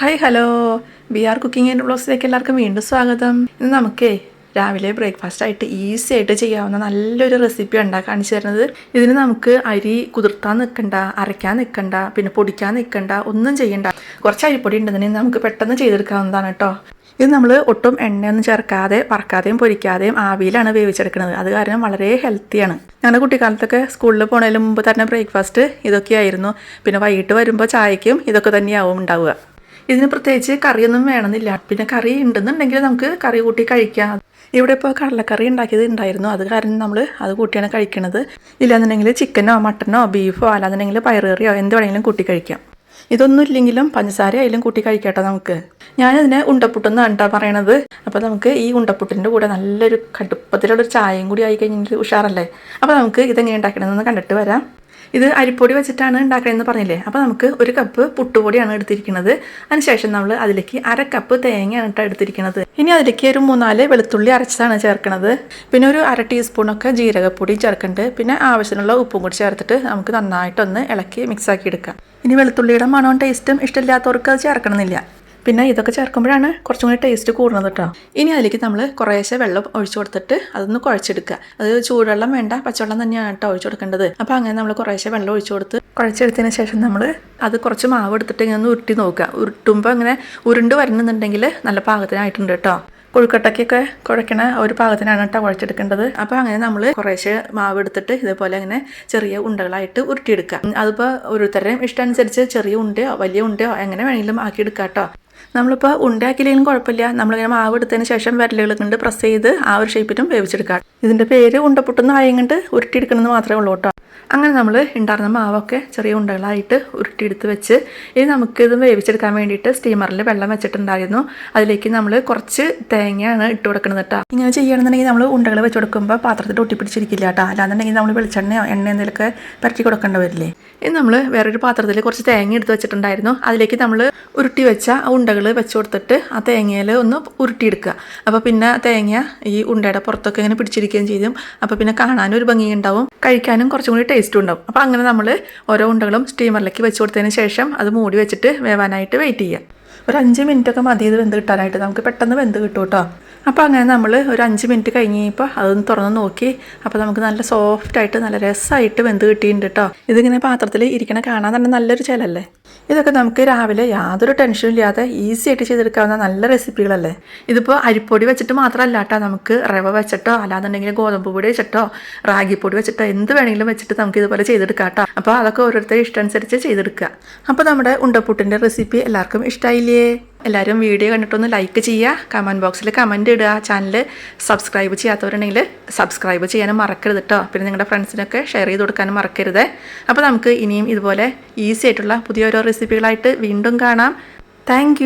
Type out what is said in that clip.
Hi hello B R cooking and ബ്ലോഗ്സിലേക്ക് എല്ലാവർക്കും വീണ്ടും സ്വാഗതം. ഇന്ന് നമുക്കേ രാവിലെ ബ്രേക്ക്ഫാസ്റ്റ് ആയിട്ട് ഈസി ആയിട്ട് ചെയ്യാവുന്ന നല്ലൊരു റെസിപ്പി ഉണ്ടാക്കി കാണിച്ചു തരുന്നത്. ഇതിന് നമുക്ക് അരി കുതിർത്താൻ നിൽക്കണ്ട അരയ്ക്കാൻ നിൽക്കണ്ട പിന്നെ പൊടിക്കാൻ നിൽക്കണ്ട ഒന്നും ചെയ്യണ്ട. കുറച്ച് അരിപ്പൊടി ഉണ്ടെന്നുണ്ടെങ്കിൽ നമുക്ക് പെട്ടെന്ന് ചെയ്തെടുക്കാവുന്നതാണ് കേട്ടോ. ഇത് നമ്മൾ ഒട്ടും എണ്ണയൊന്നും ചേർക്കാതെ വറക്കാതെയും പൊരിക്കാതെയും ആവിയിലാണ് വേവിച്ചെടുക്കുന്നത്. അത് കാരണം വളരെ ഹെൽത്തിയാണ് ഞങ്ങളുടെ കുട്ടിക്കാലത്തൊക്കെ സ്കൂളിൽ പോണതിന് മുമ്പ് തന്നെ ബ്രേക്ക്ഫാസ്റ്റ് ഇതൊക്കെയായിരുന്നു. പിന്നെ വൈകിട്ട് വരുമ്പോൾ ചായക്കും ഇതൊക്കെ തന്നെയാവും ഉണ്ടാവുക. ഇതിന് പ്രത്യേകിച്ച് കറിയൊന്നും വേണമെന്നില്ല. പിന്നെ കറി ഉണ്ടെന്നുണ്ടെങ്കിൽ നമുക്ക് കറി കൂട്ടി കഴിക്കാം. ഇവിടെ ഇപ്പോൾ കടലക്കറി ഉണ്ടാക്കിയത് ഉണ്ടായിരുന്നു. അത് കാരണം നമ്മൾ അത് കൂട്ടിയാണ് കഴിക്കണത്. ഇല്ലാന്നുണ്ടെങ്കിൽ ചിക്കനോ മട്ടനോ ബീഫോ അല്ലാന്നുണ്ടെങ്കിൽ പയറുകറിയോ എന്ത് വേണമെങ്കിലും കൂട്ടി കഴിക്കാം. ഇതൊന്നും ഇല്ലെങ്കിലും പഞ്ചസാര ആയാലും കൂട്ടി കഴിക്കട്ടെ നമുക്ക്. ഞാനതിനെ ഉണ്ടപ്പുട്ടെന്നാണ് കേട്ടോ പറയണത്. അപ്പോൾ നമുക്ക് ഈ ഉണ്ടപ്പുട്ടിന്റെ കൂടെ നല്ലൊരു കടുപ്പത്തിലുള്ളൊരു ചായയും കൂടി ആയി കഴിഞ്ഞിട്ട് ഉഷാറല്ലേ? അപ്പോൾ നമുക്ക് ഇതെങ്ങനെ ഉണ്ടാക്കണമെന്ന് കണ്ടിട്ട് വരാം. ഇത് അരിപ്പൊടി വെച്ചിട്ടാണ് ഉണ്ടാക്കണമെന്ന് പറഞ്ഞില്ലേ? അപ്പോൾ നമുക്ക് ഒരു കപ്പ് പുട്ടുപൊടിയാണ് എടുത്തിരിക്കുന്നത്. അതിനുശേഷം നമ്മൾ അതിലേക്ക് അര കപ്പ് തേങ്ങയാണ് കേട്ടോ എടുത്തിരിക്കുന്നത്. ഇനി അതിലേക്ക് ഒരു മൂന്നാൽ വെളുത്തുള്ളി അരച്ചതാണ് ചേർക്കുന്നത് പിന്നെ ഒരു അര ടീസ്പൂണൊക്കെ ജീരകപ്പൊടി ചേർക്കുന്നുണ്ട് പിന്നെ ആവശ്യമുള്ള ഉപ്പും കൂടി ചേർത്തിട്ട് നമുക്ക് നന്നായിട്ടൊന്ന് ഇളക്കി മിക്സാക്കി എടുക്കാം. ഇനി വെളുത്തുള്ളിയുടെ മണവും ടേസ്റ്റും ഇഷ്ടമില്ലാത്തവർക്ക് അത് ചേർക്കണമെന്നില്ല. പിന്നെ ഇതൊക്കെ ചേർക്കുമ്പോഴാണ് കുറച്ചും കൂടി ടേസ്റ്റ് കൂടുന്നത് കേട്ടോ. ഇനി അതിലേക്ക് നമ്മൾ കുറേശ്ശെ വെള്ളം ഒഴിച്ചു കൊടുത്തിട്ട് അതൊന്ന് കുഴച്ചെടുക്കുക. അത് ചൂടുവെള്ളം വേണ്ട പച്ചവെള്ളം തന്നെയാണ് കേട്ടോ ഒഴിച്ചു കൊടുക്കേണ്ടത്. അപ്പോൾ അങ്ങനെ നമ്മൾ കുറേശ്ശെ വെള്ളം ഒഴിച്ചു കൊടുത്ത് കുഴച്ചെടുത്തതിന് ശേഷം നമ്മൾ അത് കുറച്ച് മാവ് എടുത്തിട്ട് ഇങ്ങനെ ഒന്ന് ഉരുട്ടി നോക്കുക. ഉരുട്ടുമ്പോൾ ഇങ്ങനെ ഉരുണ്ട് വരുന്നുണ്ടെങ്കിൽ നല്ല പാകത്തിനായിട്ടുണ്ട് കേട്ടോ കൊഴുക്കട്ടയ്ക്കൊക്കെ കുഴക്കണ ഒരു പാകത്തിനാണ് കേട്ടോ കുഴച്ചെടുക്കേണ്ടത്. അപ്പോൾ അങ്ങനെ നമ്മൾ കുറേശ്ശെ മാവ് എടുത്തിട്ട് ഇതേപോലെ അങ്ങനെ ചെറിയ ഉണ്ടകളായിട്ട് ഉരുട്ടിയെടുക്കുക. അതിപ്പോൾ ഓരോരുത്തരുടെയും ഇഷ്ടം അനുസരിച്ച് ചെറിയ ഉണ്ടയോ വലിയ ഉണ്ടയോ എങ്ങനെ വേണമെങ്കിലും ആക്കിയെടുക്കാം കേട്ടോ നമ്മളിപ്പോൾ ഉണ്ടാക്കിയില്ലെങ്കിലും കുഴപ്പമില്ല. നമ്മളിങ്ങനെ മാവ് എടുത്തതിന് ശേഷം വിരലുകൾ കൊണ്ട് പ്രസ് ചെയ്ത് ആ ഒരു ഷേപ്പിലും വേവിച്ചെടുക്കാം. ഇതിന്റെ പേര് ഉണ്ടപ്പൊട്ടുന്ന ആയം ഉരുട്ടിയെടുക്കണമെന്ന് മാത്രമേ ഉള്ളൂ കേട്ടോ. അങ്ങനെ നമ്മൾ ഉണ്ടായിരുന്ന മാവൊക്കെ ചെറിയ ഉണ്ടകളായിട്ട് ഉരുട്ടിയെടുത്ത് വെച്ച് ഇനി നമുക്കിത് വേവിച്ചെടുക്കാൻ വേണ്ടിയിട്ട് സ്റ്റീമറിൽ വെള്ളം വെച്ചിട്ടുണ്ടായിരുന്നു. അതിലേക്ക് നമ്മൾ കുറച്ച് തേങ്ങയാണ് ഇട്ട് കൊടുക്കുന്നത് കേട്ടോ ഇങ്ങനെ ചെയ്യുകയാണെന്നുണ്ടെങ്കിൽ നമ്മൾ ഉണ്ടകൾ വെച്ച് കൊടുക്കുമ്പോൾ പാത്രത്തിൽ ഒട്ടിപ്പിടിച്ചിരിക്കില്ല കേട്ടോ അല്ലാന്നുണ്ടെങ്കിൽ നമ്മൾ വെളിച്ചെണ്ണയോ എണ്ണ എന്തെങ്കിലുമൊക്കെ പരട്ടി കൊടുക്കേണ്ട വരില്ലേ? ഇനി നമ്മൾ വേറൊരു പാത്രത്തിൽ കുറച്ച് തേങ്ങ എടുത്ത് വെച്ചിട്ടുണ്ടായിരുന്നു. അതിലേക്ക് നമ്മൾ ഉരുട്ടി വെച്ച ആ ഉണ്ടകൾ വെച്ച് കൊടുത്തിട്ട് ആ തേങ്ങയിൽ ഒന്ന് ഉരുട്ടിയെടുക്കുക. അപ്പോൾ പിന്നെ തേങ്ങ ഈ ഉണ്ടയുടെ പുറത്തൊക്കെ ഇങ്ങനെ പിടിച്ചിരിക്കുകയും ചെയ്യും. അപ്പോൾ പിന്നെ കാണാനും ഒരു ഭംഗി ഉണ്ടാവും കഴിക്കാനും കുറച്ചും കൂടി ടേസ്റ്റും ഉണ്ടാവും. അപ്പോൾ അങ്ങനെ നമ്മൾ ഓരോ ഉണ്ടകളും സ്റ്റീമറിലേക്ക് വെച്ച് കൊടുത്തതിന് ശേഷം അത് മൂടി വെച്ചിട്ട് വേവാനായിട്ട് വെയിറ്റ് ചെയ്യാം. ഒരു അഞ്ച് മിനിറ്റ് ഒക്കെ മതി ഇത് വെന്ത് കിട്ടാനായിട്ട്. നമുക്ക് പെട്ടെന്ന് വെന്ത് കിട്ടും കേട്ടോ അപ്പോൾ അങ്ങനെ നമ്മൾ ഒരു അഞ്ച് മിനിറ്റ് കഴിഞ്ഞ് കഴിഞ്ഞപ്പോൾ അതൊന്ന് തുറന്ന് നോക്കി. അപ്പോൾ നമുക്ക് നല്ല സോഫ്റ്റായിട്ട് നല്ല രസമായിട്ട് വെന്ത് കിട്ടിയിട്ടുണ്ട് കേട്ടോ ഇതിങ്ങനെ പാത്രത്തിൽ ഇരിക്കണ കാണാൻ തന്നെ നല്ലൊരു ചിലല്ലേ? ഇതൊക്കെ നമുക്ക് രാവിലെ യാതൊരു ടെൻഷനും ഇല്ലാതെ ഈസി ആയിട്ട് ചെയ്തെടുക്കാവുന്ന നല്ല റെസിപ്പികളല്ലേ ഇതിപ്പോൾ അരിപ്പൊടി വെച്ചിട്ട് മാത്രമല്ല കേട്ടോ നമുക്ക് റവ വെച്ചിട്ടോ അല്ലാന്നുണ്ടെങ്കിൽ ഗോതമ്പ് പൊടി വെച്ചിട്ടോ റാഗിപ്പൊടി വെച്ചിട്ടോ എന്ത് വേണമെങ്കിലും വെച്ചിട്ട് നമുക്ക് ഇതുപോലെ ചെയ്തെടുക്കാം കേട്ടോ അപ്പോൾ അതൊക്കെ ഓരോരുത്തരുടെ ഇഷ്ടമനുസരിച്ച് ചെയ്തെടുക്കുക. അപ്പോൾ നമ്മുടെ ഉണ്ടപ്പുട്ടിന്റെ റെസിപ്പി എല്ലാവർക്കും ഇഷ്ടമായില്ലേ എല്ലാവരും വീഡിയോ കണ്ടിട്ടൊന്ന് ലൈക്ക് ചെയ്യുക. കമന്റ് ബോക്സിൽ കമന്റ് ഇടുക. ചാനൽ സബ്സ്ക്രൈബ് ചെയ്യാത്തവരുണ്ടെങ്കിൽ സബ്സ്ക്രൈബ് ചെയ്യാനും മറക്കരുത് കേട്ടോ പിന്നെ നിങ്ങളുടെ ഫ്രണ്ട്സിനൊക്കെ ഷെയർ ചെയ്ത് കൊടുക്കാനും മറക്കരുത്. അപ്പോൾ നമുക്ക് ഇനിയും ഇതുപോലെ ഈസി ആയിട്ടുള്ള പുതിയ ഓരോ റെസിപ്പികളായിട്ട് വീണ്ടും കാണാം. താങ്ക്